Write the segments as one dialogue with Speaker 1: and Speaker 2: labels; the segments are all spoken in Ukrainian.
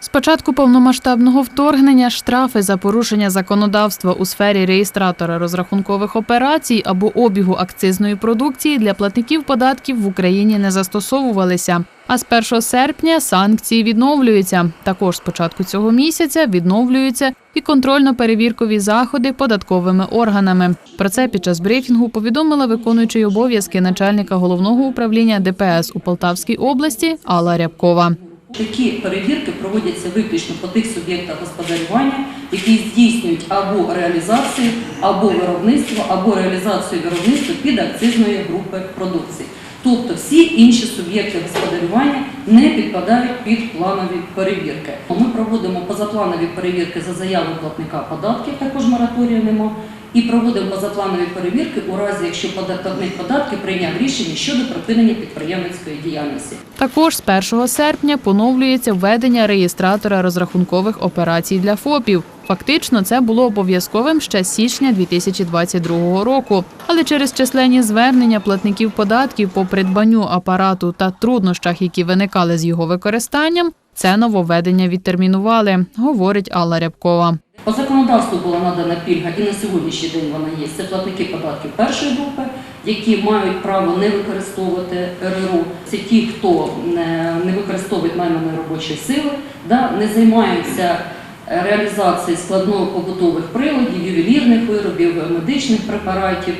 Speaker 1: З початку повномасштабного вторгнення штрафи за порушення законодавства у сфері реєстратора розрахункових операцій або обігу акцизної продукції для платників податків в Україні не застосовувалися. А з 1 серпня санкції відновлюються. Також з початку цього місяця відновлюються і контрольно-перевіркові заходи податковими органами. Про це під час брифінгу повідомила виконуючий обов'язки начальника головного управління ДПС у Полтавській області Алла Рябкова.
Speaker 2: Такі перевірки проводяться виключно по тих суб'єктах господарювання, які здійснюють або реалізацію, або виробництво, або реалізацію виробництва під акцизної групи продукції. Тобто всі інші суб'єкти господарювання не підпадають під планові перевірки. Ми проводимо позапланові перевірки за заявою платника податків, також мораторію нема. І проводимо позапланові перевірки у разі, якщо платник податків прийняв рішення щодо припинення підприємницької діяльності.
Speaker 1: Також з 1 серпня поновлюється введення реєстратора розрахункових операцій для ФОПів. Фактично, це було обов'язковим ще з січня 2022 року. Але через численні звернення платників податків по придбанню апарату та труднощах, які виникали з його використанням, це нововведення відтермінували, говорить Алла Рябкова.
Speaker 2: По законодавству була надана пільга, і на сьогоднішній день вона є. Це платники податків першої групи, які мають право не використовувати РРО. Це ті, хто не, не використовують найманої робочої сили, не займаються е, реалізацією складного побутових приладів, ювелірних виробів, медичних препаратів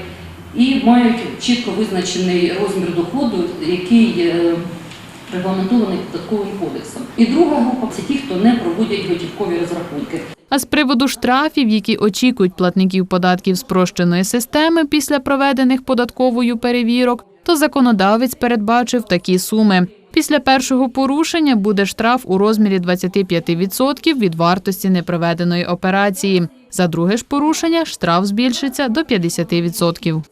Speaker 2: і мають чітко визначений розмір доходу, який е, регламентований податковим кодексом. І друга група це ті, хто не проводять готівкові розрахунки.
Speaker 1: А з приводу штрафів, які очікують платників податків спрощеної системи після проведених податковою перевірок, то законодавець передбачив такі суми. Після першого порушення буде штраф у розмірі 25% від вартості непроведеної операції. За друге ж порушення штраф збільшиться до 50%.